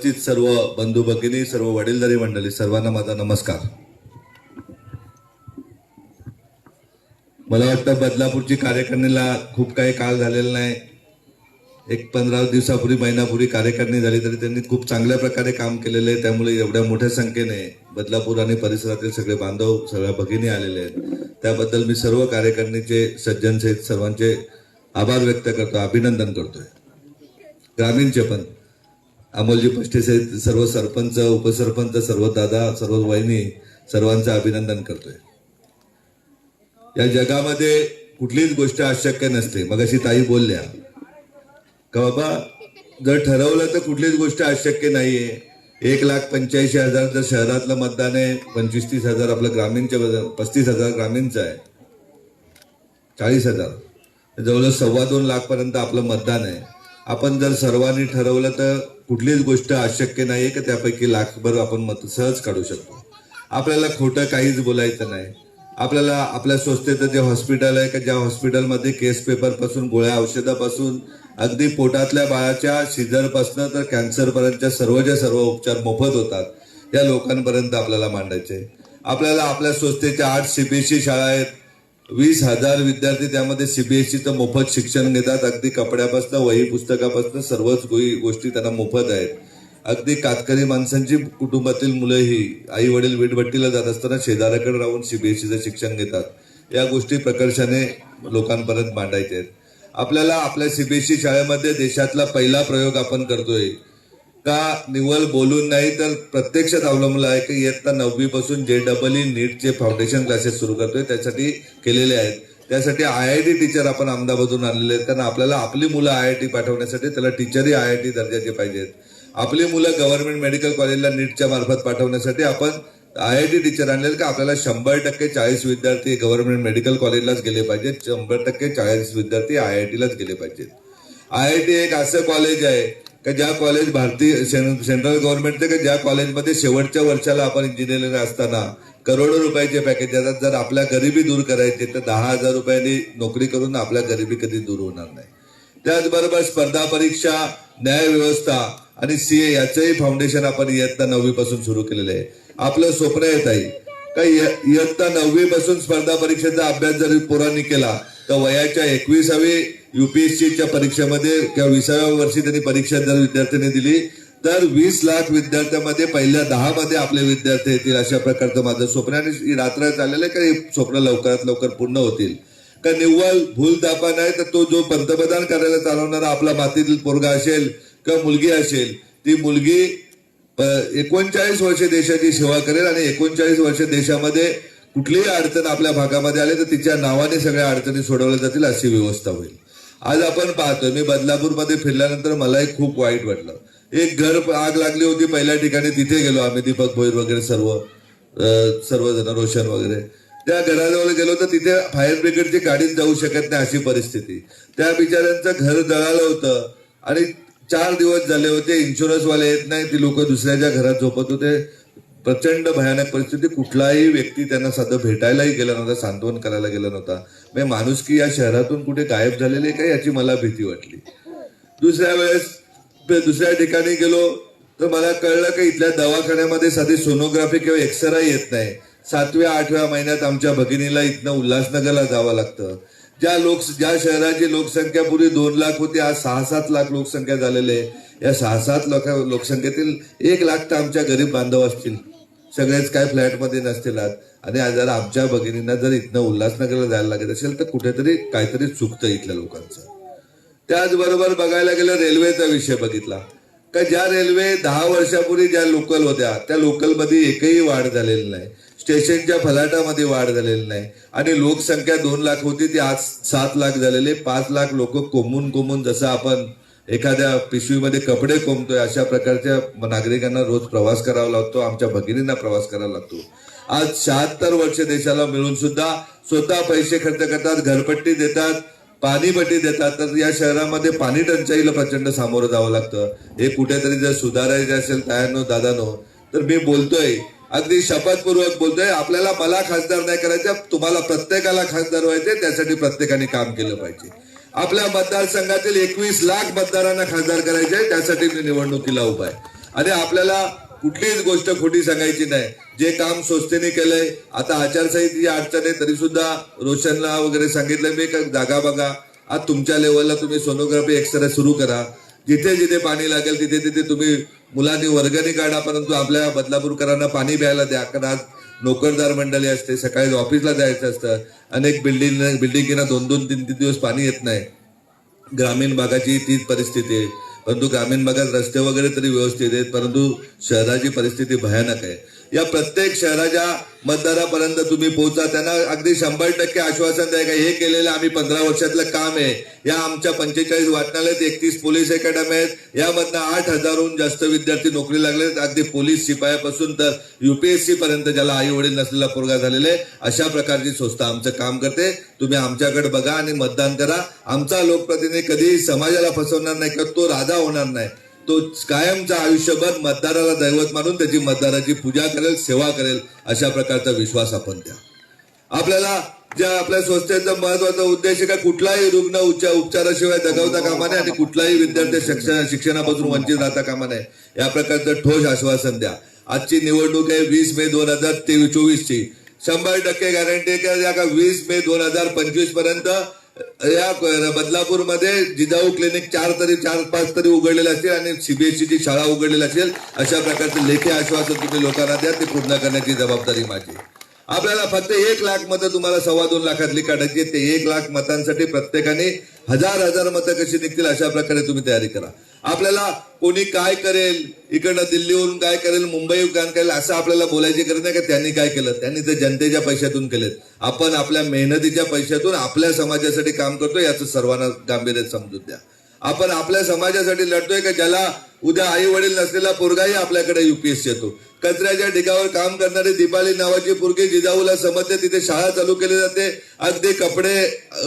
उपस्थित सर्व बंधू भगिनी सर्व वडीलधारी मंडळी सर्वांना माझा नमस्कार. मला वाटतं बदलापूरची कार्यकारिणीला खूप काही काळ झालेला नाही. एक पंधरा दिवसापूर्वी महिनापूर्वी कार्यकारिणी झाली तरी त्यांनी खूप चांगल्या प्रकारे काम केलेलं आहे. त्यामुळे एवढ्या मोठ्या संख्येने बदलापूर आणि परिसरातील सगळे बांधव सगळ्या भगिनी आलेले आहेत. त्याबद्दल मी सर्व कार्यकारिणीचे सज्जन सहित सर्वांचे आभार व्यक्त करतो अभिनंदन करतोय. ग्रामीणचे पण. अमोलजी पष्टे सहित सर्व सरपंच उपसरपंच सर्व दादा सर्व वहिनी सर्वांचं अभिनंदन करतोय. या जगामध्ये कुठलीच गोष्ट अशक्य नसते. मग अशी ताई बोलल्या का बाबा जर ठरवलं तर कुठलीच गोष्ट अशक्य नाहीये. एक लाख पंच्याऐंशी हजार जर शहरातलं मतदान आहे पंचवीस तीस हजार आपलं ग्रामीणच्या पस्तीस हजार ग्रामीणचं आहे. चाळीस हजार. जवळजवळ सव्वा दोन लाख पर्यंत आपलं मतदान आहे. आपण जर सर्वांनी ठरवलं तर कुठलीच गोष्ट अशक्य नाही की त्यापैकी लाखभर आपण मत सहज काढू शकतो. आपल्याला खोटं काहीच बोलायचं नाही. आपल्याला आपल्या संस्थेचं जे हॉस्पिटल आहे का ज्या हॉस्पिटलमध्ये केस पेपरपासून गोळ्या औषधापासून अगदी पोटातल्या बाळाच्या सिझरपासनं तर कॅन्सरपर्यंतच्या सर्वच्या सर्व उपचार मोफत होतात या लोकांपर्यंत आपल्याला मांडायचे. आपल्याला आपल्या संस्थेच्या आठ सीबीएसई शाळा आहेत वीस हजार विद्यार्थी त्यामध्ये सीबीएसईचं मोफत शिक्षण घेतात. अगदी कपड्यापासून वही पुस्तकापासून सर्वच गोष्टी त्यांना मोफत आहेत. अगदी कातकरी माणसांची कुटुंबातील मुलंही आई वडील वीटभट्टीला जात असताना शेजाऱ्याकडे राहून सीबीएसईचं शिक्षण घेतात. या गोष्टी प्रकर्षाने लोकांपर्यंत मांडायच्या आहेत. आपल्याला आपल्या सीबीएसई शाळेमध्ये देशातला पहिला प्रयोग आपण करतोय. का निव्वळ बोलून नाही तर प्रत्यक्षात अवलंबलं आहे की इयत्ता नववी पासून जे डबल ई नीटचे फाउंडेशन क्लासेस सुरू करतोय त्यासाठी केलेले आहेत. त्यासाठी आय आय टी टीचर आपण अहमदाबादून आणलेले आहेत कारण आपल्याला आपली मुलं आय आय टी पाठवण्यासाठी त्याला टीचरही आय आय टी दर्जाचे पाहिजेत. आपली मुलं गव्हर्नमेंट मेडिकल कॉलेजला नीटच्या मार्फत पाठवण्यासाठी आपण आय आय टी टीचर आणलेले का आपल्याला शंभर टक्के चाळीस विद्यार्थी गव्हर्नमेंट मेडिकल कॉलेजलाच गेले पाहिजेत शंभर टक्के चाळीस विद्यार्थी आय आय टीलाच गेले पाहिजेत. आय आय टी एक असं कॉलेज आहे का ज्या कॉलेज भारतीय सेंट्रल गव्हर्नमेंटचे का ज्या कॉलेजमध्ये शेवटच्या वर्षाला आपण इंजिनिअरिंग असताना करोडो रुपयाचे पॅकेज देतात जर आपल्या गरिबी दूर करायची तर दहा हजार रुपयांनी नोकरी करून आपल्या गरिबी कधी दूर होणार नाही. त्याचबरोबर स्पर्धा परीक्षा न्याय व्यवस्था आणि सीए याचंही फाउंडेशन आपण इयत्ता नववी पासून सुरू केलेलं आहे. आपलं स्वप्न येत आहे का इयत्ता नववी पासून स्पर्धा परीक्षेचा अभ्यास जर पोरांनी केला तर वयाच्या एकविसावी युपीएससीच्या परीक्षेमध्ये किंवा विसाव्या वर्षी त्यांनी परीक्षा जर विद्यार्थ्यांनी दिली तर वीस लाख विद्यार्थ्यांमध्ये पहिल्या दहा मध्ये आपले विद्यार्थी येतील अशा प्रकारचं माझं स्वप्न आणि रात्र चाललेलं आहे का हे स्वप्न लवकरात लवकर पूर्ण होतील. का निव्वळ भूल दापा नाही तर तो जो पंतप्रधान कार्यालय चालवणारा आपला मातीतील पोरगा असेल किंवा मुलगी असेल ती मुलगी एकोणचाळीस वर्ष देशाची सेवा करेल आणि एकोणचाळीस वर्ष देशामध्ये कुठलीही अडचण आपल्या भागामध्ये आली तर तिच्या नावाने सगळ्या अडचणी सोडवल्या जातील अशी व्यवस्था होईल. आज आपण पाहतोय मी बदलापूरमध्ये फिरल्यानंतर मलाही खूप वाईट वाटलं. एक घर आग लागली होती पहिल्या ठिकाणी तिथे गेलो आम्ही दीपक भोईर वगैरे सर्व सर्वजण रोशन वगैरे. त्या घराजवळ गेलो तर तिथे फायर ब्रिगेडची गाडीच जाऊ शकत नाही अशी परिस्थिती. त्या बिचाऱ्यांचं घर जळालं होतं आणि चार दिवस झाले होते इन्शुरन्स वाले येत नाही ती लोक दुसऱ्याच्या घरात झोपत होते. प्रचंड भयानक परिस्थिती. कुठलाही व्यक्ती त्यांना साधं भेटायलाही गेला नव्हता सांत्वन करायला गेला नव्हता. म्हणजे माणूस की या शहरातून कुठे गायब झालेले आहे का याची मला भीती वाटली. दुसऱ्या वेळेस दुसऱ्या ठिकाणी गेलो तर मला कळलं की इथल्या दवाखान्यामध्ये साधी सोनोग्राफी किंवा एक्सरा येत नाही. सातव्या आठव्या महिन्यात आमच्या भगिनीला इथनं उल्हासनगरला जावं लागतं. ज्या लोक ज्या शहराची लोकसंख्या पूर्वी दोन लाख होती आज सहा सात लाख लोकसंख्या झालेली आहे. या सहा सात लोक लोकसंख्येतील एक लाख तर आमच्या गरीब बांधव असतील. सगळेच काय फ्लॅटमध्ये नसतील आणि आज जर आमच्या भगिनींना जर इथनं उल्हासनगरला जायला लागत असेल तर कुठेतरी काहीतरी चुकतं इथल्या लोकांचं. त्याचबरोबर बघायला गेलं रेल्वेचा विषय बघितला. का ज्या रेल्वे दहा वर्षापूर्वी ज्या लोकल होत्या त्या लोकलमध्ये एकही वाढ झालेली नाही. स्टेशनच्या फलाटामध्ये वाढ झालेली नाही. आणि लोकसंख्या दोन लाख होती ती आज सात लाख झालेले. पाच लाख लोक कोंबून कोंबून जसं आपण एखाद्या पिशवीमध्ये कपडे कोंबतोय अशा प्रकारच्या नागरिकांना रोज प्रवास करावा लागतो आमच्या भगिनींना प्रवास करावा लागतो. आज शहात्तर वर्ष देशाला मिळून सुद्धा स्वतः पैसे खर्च करतात घरपट्टी देतात पाणीपट्टी देतात तर या शहरामध्ये पाणी टंचाईला प्रचंड सामोरं जावं लागतं. हे कुठेतरी जर सुधारायचं असेल तायानो दादानो तर मी बोलतोय अगदी शपथपूर्वक बोलतोय आपल्याला मला खासदार नाही करायचं तुम्हाला प्रत्येकाला खासदार व्हायचे त्यासाठी प्रत्येकाने काम केलं पाहिजे. आपल्या मतदारसंघातील एकवीस लाख मतदारांना खासदार करायचे आहे त्यासाठी मी निवडणुकीला उभा आहे. आणि आपल्याला कुठलीच गोष्ट खोटी सांगायची नाही. जे काम स्वस्तीने केलंय आता आचारसंहितेची अडचण आहे तरी सुद्धा रोशनला वगैरे सांगितलं मी का जागा बघा. आज तुमच्या लेवलला तुम्ही सोनोग्राफी एक्सरे सुरू करा. जिथे जिथे पाणी लागेल तिथे तिथे तुम्ही मुलांनी वर्गणी काढा परंतु आपल्या बदलापूरकरांना पाणी प्यायला द्या. कारण आज नोकरदार मंडळी असते सकाळी ऑफिसला जायचं असतं. अनेक बिल्डिंग बिल्डिंगीना दोन दोन तीन तीन दिवस पाणी येत नाही. ग्रामीण भागाची तीच परिस्थिती आहे. परंतु ग्रामीण भागात रस्ते वगैरे तरी व्यवस्थित आहेत परंतु शहराची परिस्थिती भयानक आहे. या प्रत्येक शहराच्या मतदारापर्यंत तुम्ही पोहोचा. त्यांना अगदी शंभर टक्के आश्वासन द्या का हे केलेलं आम्ही पंधरा वर्षातलं काम आहे. या आमच्या पंचेचाळीस वाटणालयात एकतीस पोलीस अकॅडमी आहेत. यामधनं आठ हजारहून जास्त विद्यार्थी नोकरी लागले आहेत. अगदी पोलीस शिपायापासून तर युपीएससी पर्यंत ज्याला आई वडील नसलेला पोरगा झालेला आहे अशा प्रकारची संस्था आमचं काम करते. तुम्ही आमच्याकडे बघा आणि मतदान करा. आमचा लोकप्रतिनिधी कधीही समाजाला फसवणार नाही किंवा तो राजा होणार नाही. तो कायमचा आयुष्यभर मतदाराला दैवत मानून त्याची मतदाराची पूजा करेल सेवा करेल अशा प्रकारचा विश्वास आपण द्या. आपल्याला ज्या आपल्या संस्थेचा महत्त्वाचा उद्देश आहे का कुठलाही रुग्ण उच्च उपचाराशिवाय दगावता कामा नये आणि कुठलाही विद्यार्थी शिक्षण शिक्षणापासून वंचित राहता कामा नये. या प्रकारचं ठोस आश्वासन द्या. आजची निवडणूक आहे वीस मे दोन हजार तेवीस चोवीस ची शंभर टक्के गॅरंटी आहे का वीस मे दोन हजार पंचवीसपर्यंत या बदलापूरमध्ये जिजाऊ क्लिनिक चार तरी चार पाच तरी उघडलेलं असेल आणि सीबीएसईची शाळा उघडलेली असेल अशा प्रकारचे लेखी आश्वासन तुम्ही लोकांना द्या ते पूर्ण करण्याची जबाबदारी माझी आपल्याला फक्त एक लाख मतं तुम्हाला सव्वा दोन लाखातली काढायची ते एक लाख मतांसाठी प्रत्येकाने हजार हजार मतं कशी निघतील अशा प्रकारे तुम्ही तयारी करा. आपल्याला कोणी काय करेल? इकडनं दिल्लीवरून काय करेल? मुंबई काय करेल? असं आपल्याला बोलायची गरज नाही का? त्यांनी काय केलं? त्यांनी ते जनतेच्या पैशातून केलेत. आपण आपल्या मेहनतीच्या पैशातून आपल्या समाजासाठी काम करतो याचं सर्वांना गांभीर्य समजून द्या. आपण आपल्या समाजासाठी लढतोय का? ज्याला उद्या आई वडील नसलेला पोरगाही आपल्याकडे युपीएस येतो. कचऱ्याच्या ढिगावर काम करणारी दीपाली नावाची पोरगी जिजाऊला समजते. तिथे शाळा चालू केली जाते. अगदी कपडे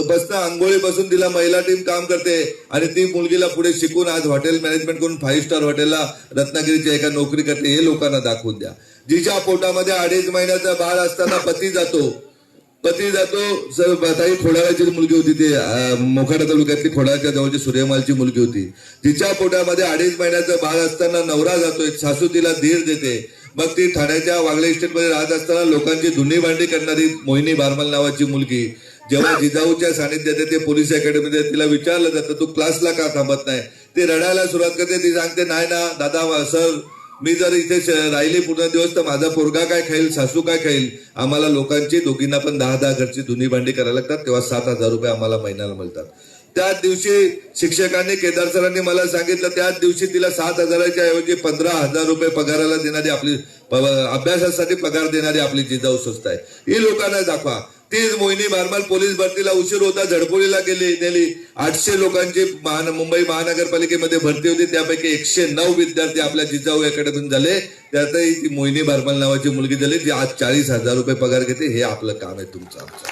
बसणं आंघोळी बसून तिला महिला टीम काम करते. आणि ती मुलगीला पुढे शिकून आज हॉटेल मॅनेजमेंट करून फाईव्ह स्टार हॉटेलला रत्नागिरीच्या एका नोकरी करते. हे लोकांना दाखवून द्या. जिच्या पोटामध्ये अडीच महिन्याचा बाळ असताना पती जातो. पती जातो सर ताई खोडाळ्याची मुलगी होती ती मोखाडा तालुक्यातली खोडाळ्याच्या जवळची सूर्यमालची मुलगी होती. तिच्या पोटामध्ये अडीच महिन्याचा बाळ असताना नवरा जातोय सासू तिला धीर देते. मग ती ठाण्याच्या वागळे इस्टेटमध्ये राहत असताना लोकांची धुनी भांडी करणारी मोहिनी बारमल नावाची मुलगी जेव्हा जिजाऊच्या सानिध्यात येते पोलीस अकॅडमीमध्ये तिला विचारलं जातं तू क्लासला का थांबत नाही? ते रडायला सुरुवात करते ती सांगते नाही ना दादा सर मी जर इथे राहिले पूर्ण दिवस तर माझा पोरगा काय खाईल सासू काय खाईल? आम्हाला लोकांची दोघींना पण दहा दहा घरची धुनी भांडी करायला लागतात तेव्हा सात हजार रुपये आम्हाला महिन्याला मिळतात. त्याच दिवशी शिक्षकांनी केदार सरांनी मला सांगितलं त्याच दिवशी तिला सात हजाराच्या ऐवजी पंधरा हजार रुपये पगाराला देणारी आपली अभ्यासासाठी पगार देणारी आपली जिजाऊ संस्था आहे. ही लोकांना दाखवा. तीच मोहिनी मारमाल पोलीस भरतीला उशीर होता झडपोलीला गेली नेली. आठशे लोकांची महान मुंबई महानगरपालिकेमध्ये भरती होती. त्यापैकी एकशे नऊ विद्यार्थी आपल्या जिजाऊ अकॅडमीत झाले. त्यातही ती मोहिनी भारमाल नावाची मुलगी झाली जी आज चाळीस हजार रुपये पगार घेते. हे आपलं काम आहे तुमचं आमचं.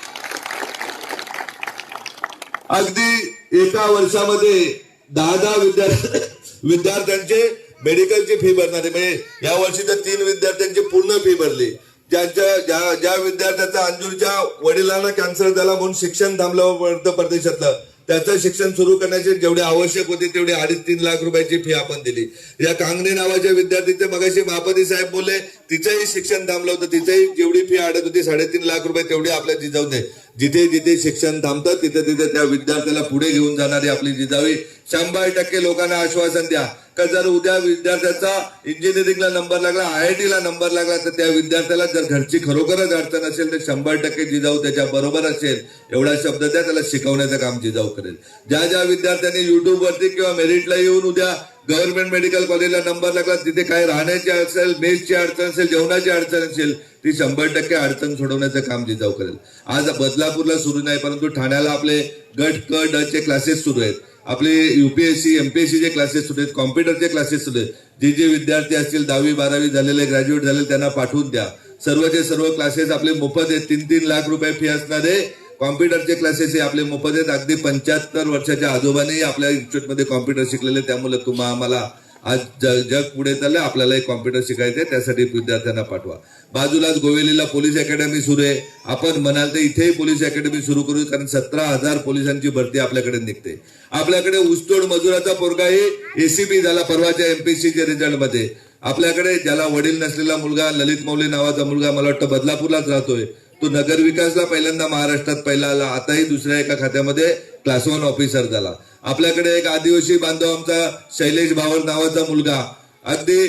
अगदी एका वर्षामध्ये दहा दहा विद्यार्थी विद्यार्थ्यांचे मेडिकलची फी भरणारे. म्हणजे या वर्षी तर तीन विद्यार्थ्यांची पूर्ण फी भरली. ज्यांच्या ज्या ज्या विद्यार्थ्याचा अंजूरच्या वडिलांना कॅन्सर झाला म्हणून शिक्षण थांबलं मध्य प्रदेशातलं त्याचं शिक्षण सुरू करण्याचे जेवढे आवश्यक होते तेवढे अडीच तीन लाख रुपयाची फी आपण दिली. या कांगणे नावाच्या विद्यार्थीचे मगाशी महापती साहेब बोलले तिचंही शिक्षण थांबलं होतं तिचंही जेवढी फी अडत होती साडेतीन लाख रुपये तेवढी आपल्या जिजाऊने. जिथे जिथे शिक्षण थांबतं तिथे तिथे त्या विद्यार्थ्याला पुढे घेऊन जाणारी आपली जिजावी शंभर टक्के लोकांना आश्वासन द्या. का जर उद्या विद्यार्थ्याचा इंजिनिअरिंगला नंबर लागला आय आय ला नंबर लागला तर त्या विद्यार्थ्याला जर घरची खरोखरच अडचण असेल तर शंभर टक्के जिजाऊ त्याच्या बरोबर असेल. एवढा शब्द द्या त्याला शिकवण्याचं काम जिजाऊ करेल. ज्या ज्या विद्यार्थ्यांनी युट्यूबवरती किंवा मेरिटला येऊन उद्या गव्हर्नमेंट मेडिकल कॉलेजला नंबर लागला तिथे काय राहण्याची असेल मेसची अडचण असेल जेवणाची अडचण असेल ती शंभर टक्के अडचण सोडवण्याचं काम जिजाऊ करेल. आज बदलापूरला सुरू नाही परंतु ठाण्याला आपले गट क ड चे क्लासेस सुरू आहेत. आपले युपीएससी एमपीएससी चे क्लासेस सुरू आहेत कॉम्प्युटरचे क्लासेस सुरू आहेत जे जे विद्यार्थी असतील दहावी बारावी झालेले ग्रॅज्युएट झालेले त्यांना पाठवून द्या. सर्वचे सर्व क्लासेस आपले मोफत आहेत. तीन तीन लाख रुपये फी असणारे कॉम्प्युटरचे क्लासेस हे आपले मोफत आहेत. अगदी पंच्याहत्तर वर्षाच्या आजोबानेही आपल्या इन्स्टिट्यूटमध्ये कॉम्प्युटर शिकलेले. त्यामुळे तुम्हा आम्हाला आज जग पुढे चाललंय आपल्यालाही कॉम्प्युटर शिकायचंय त्यासाठी विद्यार्थ्यांना पाठवा. बाजूलाच गोवेलीला पोलीस अकॅडमी सुरू आहे. आपण म्हणाल तर इथेही पोलीस अकॅडमी सुरू करू कारण सतरा हजार पोलिसांची भरती आपल्याकडे निघते. आपल्याकडे ऊसतोड मजुराचा पोरगाही एसीबी झाला परवाच्या एमपीसीच्या रिझल्टमध्ये आपल्याकडे ज्याला वडील नसलेला मुलगा ललित मौली नावाचा मुलगा मला वाटतं बदलापूरलाच राहतोय. तो नगर विकासला पहिल्यांदा महाराष्ट्रात पहिला आला आताही दुसऱ्या एका खात्यामध्ये क्लास वन ऑफिसर झाला. आपल्याकडे एक आदिवासी बांधव आमचा शैलेश भावर नावाचा मुलगा. अगदी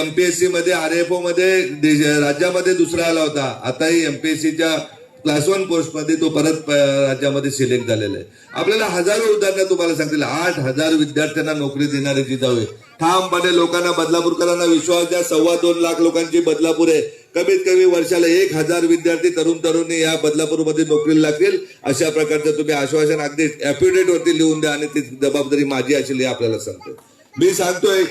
एमपीएससी मध्ये आर एफ ओ मध्ये राज्यामध्ये दुसरा आला होता. आताही एमपीएससीच्या क्लास वन पोस्टमध्ये तो परत राज्यामध्ये सिलेक्ट झालेला आहे. आपल्याला हजारो उदाहरणं तुम्हाला सांगतील. आठ हजार विद्यार्थ्यांना नोकरी देणारे जिजाऊ आहे. ठामपणे लोकांना बदलापूरकरांना विश्वास द्या. सव्वा दोन लाख लोकांची बदलापूर आहे. कमीत कमी वर्षाला एक हजार विद्यार्थी तरुण तरुणी या बदलापूरमध्ये नोकरीला लागतील. अशा प्रकारचं तुम्ही आश्वासन अगदी ऍफिडेट वरती लिहून द्या आणि ती जबाबदारी माझी असेल हे आपल्याला सांगतो. मी सांगतोय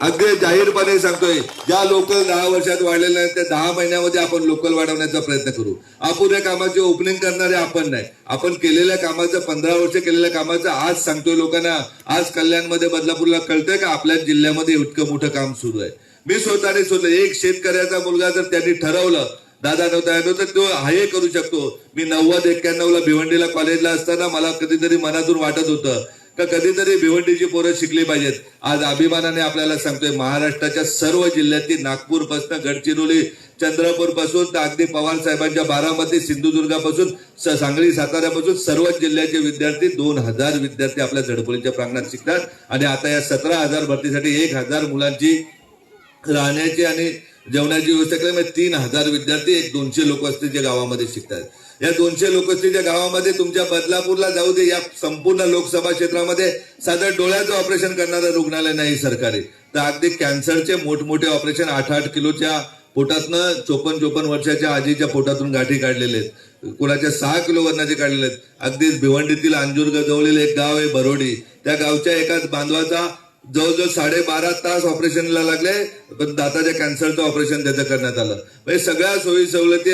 अगदी जाहीरपणे सांगतोय ज्या लोकल दहा वर्षात वाढलेल्या आहेत त्या दहा महिन्यामध्ये आपण लोकल वाढवण्याचा प्रयत्न करू. अपुऱ्या कामाचे ओपनिंग करणारे आपण नाही. आपण केलेल्या कामाचं पंधरा वर्ष केलेल्या कामाचं आज सांगतोय लोकांना आज कल्याणमध्ये बदलापूरला कळतंय का? आपल्या जिल्ह्यामध्ये इतकं मोठं काम सुरू आहे. मी स्वतःने सोडलं. एक शेतकऱ्याचा मुलगा जर त्यांनी ठरवलं दादा नव्हता तर तो हाय करू शकतो. मी नव्वद एक्क्याण्णवला भिवंडीला कॉलेजला असताना मला कधीतरी मनातून वाटत होतं का कधीतरी भिवंडीची पोरं शिकली पाहिजेत. आज अभिमानाने आपल्याला सांगतोय महाराष्ट्राच्या सर्व जिल्ह्यातील नागपूरपासून गडचिरोली चंद्रपूरपासून तर अगदी पवार साहेबांच्या बारामती सिंधुदुर्गापासून सांगली साताऱ्यापासून सर्वच जिल्ह्याचे विद्यार्थी दोन हजार विद्यार्थी आपल्या झडपोलीच्या प्रांगणात शिकतात. आणि आता या सतरा हजार भरतीसाठी एक हजार मुलांची राहण्याची आणि जेवणाची व्यवस्था केली. म्हणजे तीन हजार विद्यार्थी एक दोनशे लोक असतील जे गावामध्ये शिकतात. या दोनशे लोक असतील गावामध्ये तुमच्या बदलापूरला जाऊ दे. या संपूर्ण लोकसभा क्षेत्रामध्ये साधं डोळ्याचं ऑपरेशन करणारं रुग्णालय नाही सरकारी. तर अगदी कॅन्सरचे मोठमोठे ऑपरेशन आठ आठ किलोच्या पोटातनं चोपन्न चोपन्न वर्षाच्या आजीच्या पोटातून गाठी काढलेले आहेत. कोणाच्या सहा किलो वरणाचे काढलेले आहेत. अगदीच भिवंडीतील अंजूर जवळील एक गाव आहे बरोडी. त्या गावच्या एकाच बांधवाचा जवळजवळ साडेबारा तास ऑपरेशनला लागले पण दाताच्या कॅन्सरचं ऑपरेशन त्याचं करण्यात आलं. म्हणजे सगळ्या सोयी सवलती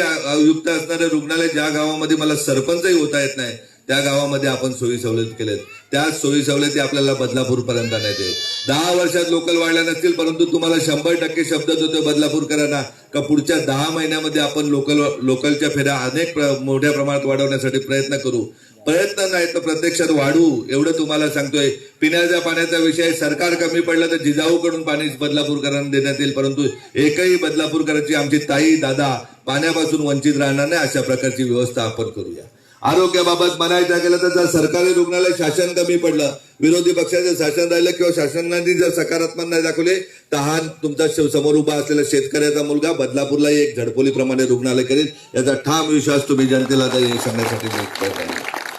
युक्त असणारे रुग्णालय ज्या गावामध्ये मला सरपंचही होता येत नाही त्या गावामध्ये आपण सोयी सवलत केल्यात. त्या सोयी सवलती आपल्याला बदलापूर पर्यंत आणायचे दहा वर्षात लोकल वाढल्या नसतील परंतु तुम्हाला शंभर टक्के शब्द देतो बदलापूरकरांना. का पुढच्या दहा महिन्यामध्ये आपण लोकल लोकलच्या फेऱ्या अनेक मोठ्या प्रमाणात वाढवण्यासाठी प्रयत्न करू? प्रयत्न नाही तर प्रत्यक्षात वाढू एवढं तुम्हाला सांगतोय. पिण्याच्या पाण्याचा विषय सरकार कमी पडलं तर जिजाऊकडून पाणी बदलापूरकरांना देण्यात येईल परंतु एकही बदलापूरकरांची आमची ताई दादा पाण्यापासून वंचित राहणार नाही अशा प्रकारची व्यवस्था आपण करूया. आरोग्याबाबत म्हणायचं गेलं तर जर सरकारी रुग्णालय शासन कमी पडलं विरोधी पक्षाचं शासन राहिलं किंवा शासनाने जर सकारात्मक नाही दाखवले तर हा तुमचा समोर उभा असलेला शेतकऱ्याचा मुलगा बदलापूरला एक झडपोलीप्रमाणे रुग्णालय करेल. याचा ठाम विश्वास तुम्ही जनतेला सांगण्यासाठी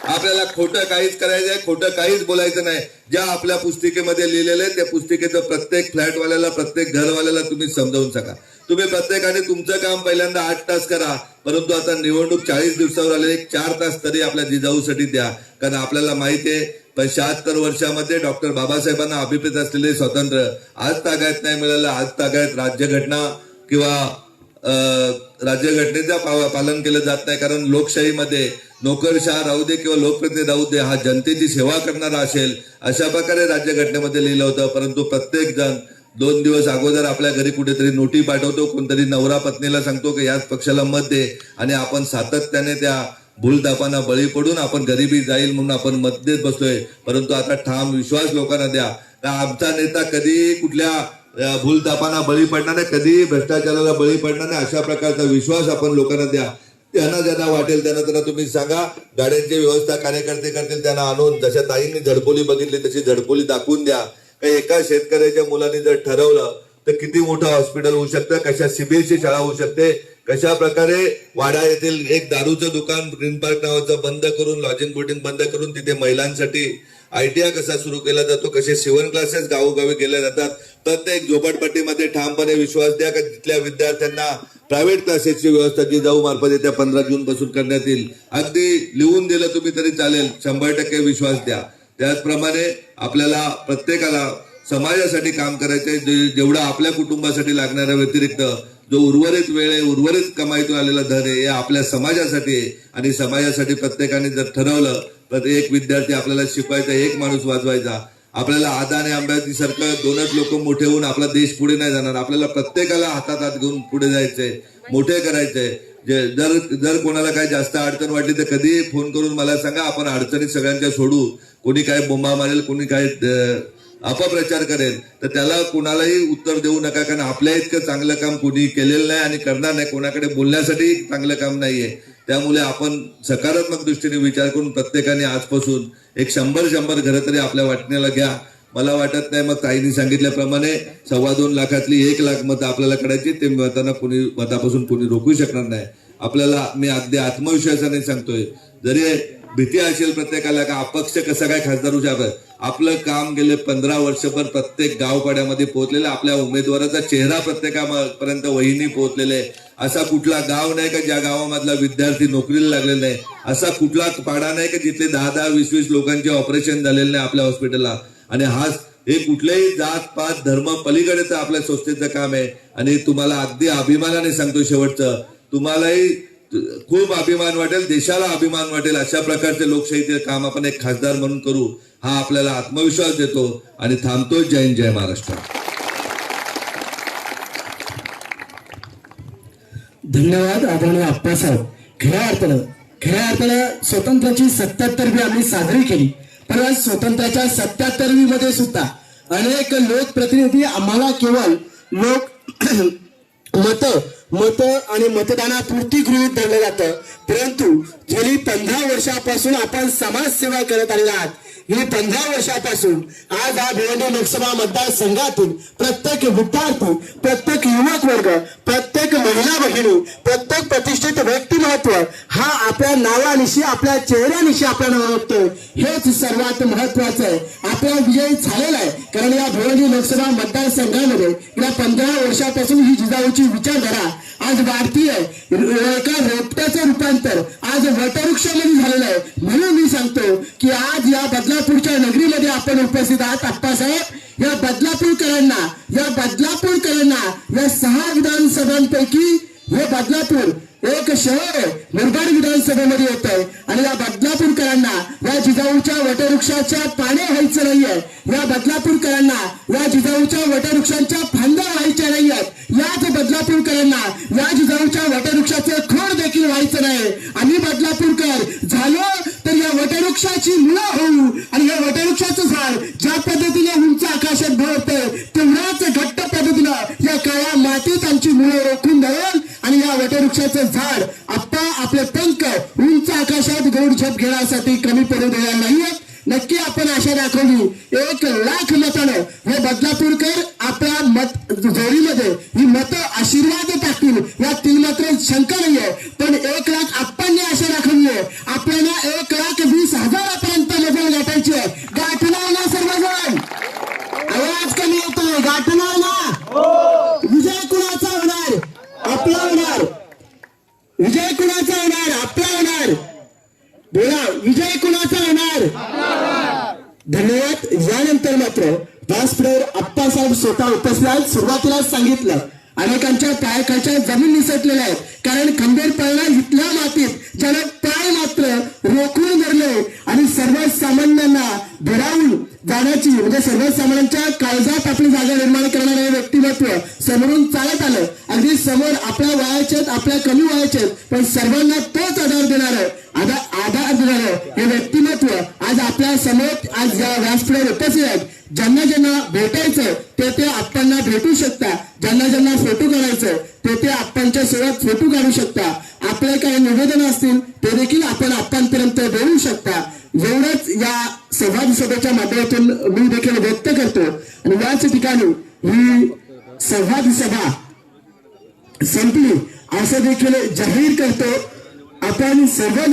आपल्याला खोटं काहीच करायचं आहे खोटं काहीच बोलायचं नाही. ज्या आपल्या पुस्तिकेमध्ये लिहिलेलं आहे त्या पुस्तिकेचं प्रत्येक फ्लॅटवाल्याला प्रत्येक घरवाल्याला तुम्ही समजावून सका तुम्ही प्रत्येकाने तुमचं काम पहिल्यांदा आठ तास करा परंतु आता निवडणूक चाळीस दिवसावर आले चार तास तरी आपल्या जिजाऊसाठी द्या. कारण आपल्याला माहिती आहे पण शहात्तर वर्षामध्ये डॉक्टर बाबासाहेबांना अभिप्रेत असलेले स्वातंत्र्य आज तागायत नाही मिळालं आज तागायत राज्यघटना किंवा राज्यघटनेचं पा- पालन केलं जात नाही. कारण लोकशाहीमध्ये नोकरशाह राहू दे किंवा लोकप्रतिनिधी राहू दे हा जनतेची सेवा करणारा असेल अशा प्रकारे राज्यघटनेमध्ये लिहिलं होतं. परंतु प्रत्येक जण दोन दिवस अगोदर आपल्या घरी कुठेतरी नोटी पाठवतो कोणतरी नवरा पत्नीला सांगतो की याच पक्षाला मत दे आणि आपण सातत्याने त्या भूलतापांना बळी पडून आपण गरिबी जाईल म्हणून आपण मत देत बसलोय. परंतु आता ठाम विश्वास लोकांना द्या. आमचा नेता कधी कुठल्या भूलतापांना बळी पडणार नाही कधीही भ्रष्टाचाराला बळी पडणार नाही अशा प्रकारचा विश्वास आपण लोकांना द्या. त्यांना ज्यांना वाटेल त्यांना त्यांना तुम्ही सांगा. गाड्यांची व्यवस्था कार्यकर्ते करतील त्यांना आणून जशा ताईंनी झडपोली बघितली तशी झडपोली दाखवून द्या. काही एका शेतकऱ्याच्या मुलांनी जर ठरवलं तर किती मोठं हॉस्पिटल होऊ शकतं? कशा सीबीएसई शाळा होऊ शकते? कशा प्रकारे वाडा येथील एक दारूचं दुकान ग्रीन पार्क नावाचं बंद करून लॉजिंग बोटिंग बंद करून तिथे महिलांसाठी आयटीआय कसा सुरू केला जातो कसे शिवण क्लासेस गावोगावी केले जातात प्रत्येक झोपडपट्टीमध्ये ठामपणे विश्वास द्या का तिथल्या विद्यार्थ्यांना प्रायव्हेट क्लासेसची व्यवस्था जिजाऊ मार्फत येत्या पंधरा जून पासून करण्यात येईल. अगदी लिहून दिलं तुम्ही तरी चालेल शंभर टक्के विश्वास द्या. त्याचप्रमाणे आपल्याला प्रत्येकाला समाजासाठी काम करायचंय जेवढा जेवढं आपल्या कुटुंबासाठी लागणाऱ्या व्यतिरिक्त जो उर्वरित वेळ आहे उर्वरित कमाईतून आलेला धन आहे हे आपल्या समाजासाठी आहे. आणि समाजासाठी प्रत्येकाने जर ठरवलं प्रत्येक एक विद्यार्थी आपल्याला शिकवायचा एक माणूस वाजवायचा. आपल्याला आदाने आणि आंब्याची सारखं दोनच लोक मोठे होऊन आपला देश पुढे नाही जाणार. आपल्याला प्रत्येकाला हातात हात घेऊन पुढे जायचंय मोठे करायचंय. जे जर जर कोणाला काही जास्त अडचण वाटली तर कधी फोन करून मला सांगा आपण अडचणी सगळ्यांच्या सोडू. कोणी काय बोंबा मारेल कोणी काय अपप्रचार करेल. तर त्याला कुणालाही उत्तर देऊ नका कारण आपल्या इतकं चांगलं काम कोणी केलेलं नाही आणि करणार नाही. कोणाकडे बोलण्यासाठी चांगलं काम नाहीये. त्यामुळे आपण सकारात्मक दृष्टीने विचार करून प्रत्येकाने आजपासून एक शंभर शंभर घरं तरी आपल्या वाटण्याला घ्या. मला वाटत नाही मग काहींनी सांगितल्याप्रमाणे सव्वा दोन लाखातली एक लाख मतं आपल्याला कडायची ते मतांना कोणी मतापासून कोणी रोखू शकणार नाही. आपल्याला मी अगदी आत्मविश्वासाने सांगतोय जरी भीती असेल प्रत्येकाला का अपक्ष कसं काय खासदार होऊ शकत आपलं काम गेले पंधरा वर्षभर प्रत्येक गावपाड्यामध्ये पोहोचलेलं आपल्या उमेदवाराचा चेहरा प्रत्येकापर्यंत वहिनी पोहोचलेले. असा कुठला गाव नाही का ज्या गावामधला विद्यार्थी नोकरीला लागलेला नाही? असा कुठला पाडा नाही का जिथले दहा दहा वीस वीस लोकांचे ऑपरेशन झालेले नाही आपल्या हॉस्पिटलला? आणि हा हे कुठलेही जात पात धर्म पलीकडेचं आपल्या संस्थेचं काम आहे. आणि तुम्हाला अगदी अभिमानाने सांगतो शेवटचं. तुम्हालाही खूप अभिमान वाटेल देशाला अभिमान वाटेल अशा प्रकारचे लोकशाहीचे काम आपण एक खासदार म्हणून करू हा आपल्याला आत्मविश्वास देतो आणि थांबतो जय हिंद, जय महाराष्ट्र. धन्यवाद आदरणीय आप्पासाहेब. खऱ्या अर्थानं खऱ्या अर्थानं स्वतंत्राची सत्याहत्तरवी आम्ही साजरी केली पण आज स्वतंत्राच्या सत्याहत्तरवी मध्ये सुद्धा अनेक लोकप्रतिनिधी आम्हाला केवळ लोक मत मत आणि मतदानापुरती गृहीत धरलं जातं. परंतु गेली पंधरा वर्षापासून आपण समाजसेवा करत आलेला आहात ही पंधरा वर्षापासून आज हा भिवंडी लोकसभा मतदारसंघातील प्रत्येक विद्यार्थी प्रत्येक युवक वर्ग प्रत्येक महिला भगिनी प्रत्येक प्रतिष्ठित व्यक्तिमत्व हा आपल्या नावानिशी आपल्या चेहऱ्यानिशी आपल्याला ओळखतोय हेच सर्वात महत्वाचं आहे. आपला विजय झालेला आहे. कारण या भिवंडी लोकसभा मतदारसंघामध्ये गेल्या पंधरा वर्षापासून ही जिजाऊची विचारधारा आज वाढतीय एका रोपट्याचं रूपांतर आज वटवृक्षामध्ये झालेलं आहे. म्हणून मी सांगतो की आज या बदलापूरच्या नगरीमध्ये आपण उपस्थित आहात. आप्पासाहेब या बदलापूरकरांना या बदलापूरकरांना या सहा विधानसभांपैकी हे बदलापूर एक शहर मुरबाड विधानसभेमध्ये येत आहे आणि या बदलापूरकरांना या जिजाऊच्या वटवृक्षाच्या पाने व्हायचं नाहीये. या बदलापूरकरांना या जिजाऊच्या वटवृक्षांच्या फांद्या व्हायच्या नाहीयेत. याच बदलापूरकरांना या जिजाऊच्या वटवृक्षाचे खोड देखील व्हायचं नाही. आम्ही बदलापूरकर झालो स्वतः उपस्थित सुरुवातीलाच सांगितलं. अनेकांच्या पायाखालच्या जमीन निसटलेल्या आहेत. कारण खंबेरपळा इथल्या मातीत ज्याला पाय मात्र रोखून धरले. आणि सर्वसामान्यांना भिडावून जाण्याची म्हणजे सर्वसामान्यांच्या काळजात आपली जागा निर्माण करणारे हे व्यक्तिमत्व समोरून चालत आलं. अगदी समोर आपल्या वयाचे आपल्या कमी वयाचे पण सर्वांना तोच आधार देणार आधार आधार देणार हे व्यक्तिमत्व आज आपल्यासमोर आज या व्यासपीठावर उपस्थित आहेत. ज्यांना ज्यांना भेटायचं ते ते आप्पांना भेटू शकता. ज्यांना ज्यांना फोटो काढायचं ते ते आप्पांच्या सोबत फोटो काढू शकता. आपले काही निवेदन असतील ते देखील आपण आप्पांपर्यंत देऊ शकता. एवढंच या संवाद सभेच्या माध्यमातून मी देखील व्यक्त करतो. आणि याच ठिकाणी ही संवाद सभा संपली. असं देखील जाहीर करतो. आपण सर्व